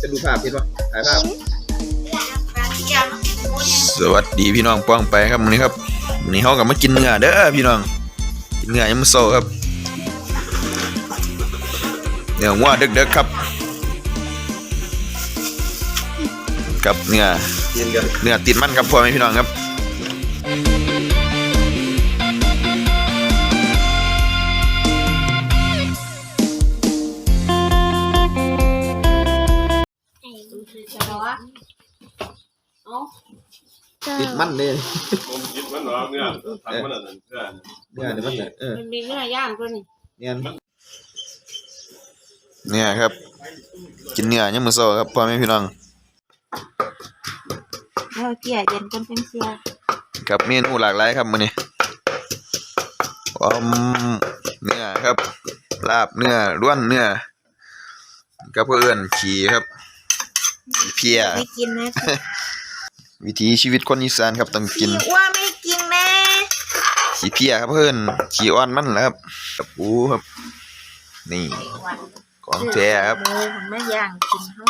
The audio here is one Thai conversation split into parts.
จะดูภาพเห็นปะถ่ายภาพเกี่ยวสวัสดีพี่น้องป้องไปครับวันนี้ครับวันนี้เขากลับมากินเนื้อเด้อพี่น้องกินเนื้อยามมื้อเช้าครับเนื้อวัวเด็กๆครับ กับเนื้อเนื้อติดมันครับพ่อแม่พี่น้องครับ ติดมันเลยผมคิดมันเหรอเนี่ยทำมันอะไรเพื่อนเนื้อเดี๋ยวมันเนี่ยเออมันมีเนื้อย่างตัวนี้เนี่ยเนี่ยครับ กินเนื้อยามมื้อเช้าครับพ่อแม่พี่น้องเราเกี่ยเย็นจนเป็นเสียกับเมนูหลากหลายครับมื้อนี้ออมเนื้อครับ ลาบเนื้อล้วนเนื้อกับเพื่อนขี่ครับขี่ เพียไม่กินนะวิถีชีวิตคนอีสานครับต้องกินพี่ว่าไม่กินแม่ขี่เพียครับเพื่อนขี่อ่อนมันแหละครับกับปูครับ นี่ ของแท้ครับหมูผมไม่ย่างกินเขา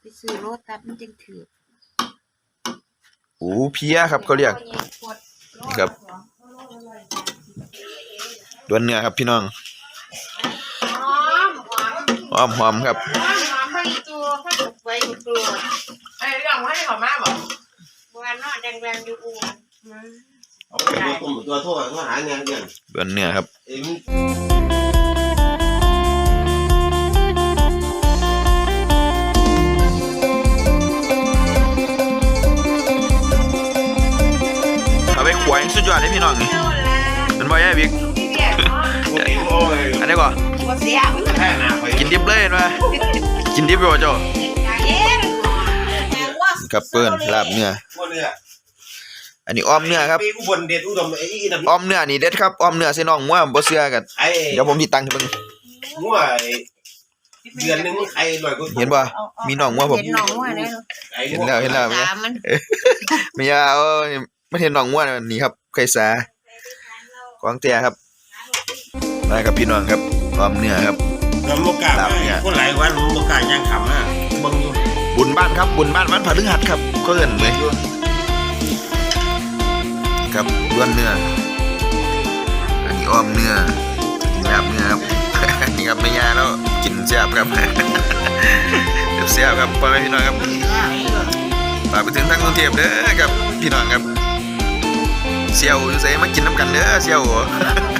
ไปซื้อโรตัสมันจึงถือปูเพียครับเขาเรียกนี่ครับล้วนเนื้อครับพี่น้อง หอมหอมหอมหอมครับหอมหอมไปตัวข้าวไปตัวไอ้เรื่องให้เขามาบอกบัวนอแดงๆอยู่อูเอาไปตัวตัวโทษก็หาเงินเดือนล้วนเนื้อครับเอ็มเอาไปขวายสุดยอดเลยพี่น้องนี่เป็นบ่อยไอ้บิ๊กพี่เบียร์เนาะโอ้ยโอ้ยอันนี้ก่อน บัวเสียมันแค่หนาไปกินดิบเลยเห็นไหมกินดิบอยู่บ่เจ้าเย็นแต่ว่ากับเปิ้นลาบเนื้อพวกเนี่ยอันนี้อ้อมเนื้อครับปีอุบลเดชอุดมไอ้อีนั่นอ้อมเนื้อนี่เด็ดครับอ้อมเนื้อใส่น้องมั่วบ่เชื่อกันไอ้เดี๋ยวผมสิตั้งให้เบิ่งหัวเดือนนึงใครหน่อยก็เห็นบ่มีน้องมั่วผมเห็นน้องว่าเนี่ยไอ้เห็นแล้วเห็นแล้วตามันไม่ยาเอาไม่เห็นน้องมั่วนี่ครับไข่สาของแท้ครับมาครับพี่น้องครับ อ้อมเนื้อครับน้ำมกาคนหลายวันมกายังขำอะบังอยู่บุญบ้านครับบุญบ้านวันพฤหัสครับก็เอิ้นเลยครับล้วนเนื้ออันนี้อ้อมเนื้อลาบเนื้อครับนี่ครับไม่ยาแล้วกินแซ่บครับแซ่บๆครับพ่อแม่พี่น้องครับฝากไปถึงทางกรุงเทพเด้อครับพี่น้องครับเสี่ยวอยู่ไสมากินน้ำกันเด้อเสี่ยวไอ้พวกเพ่งไม่ถึงเซลล์แล้ว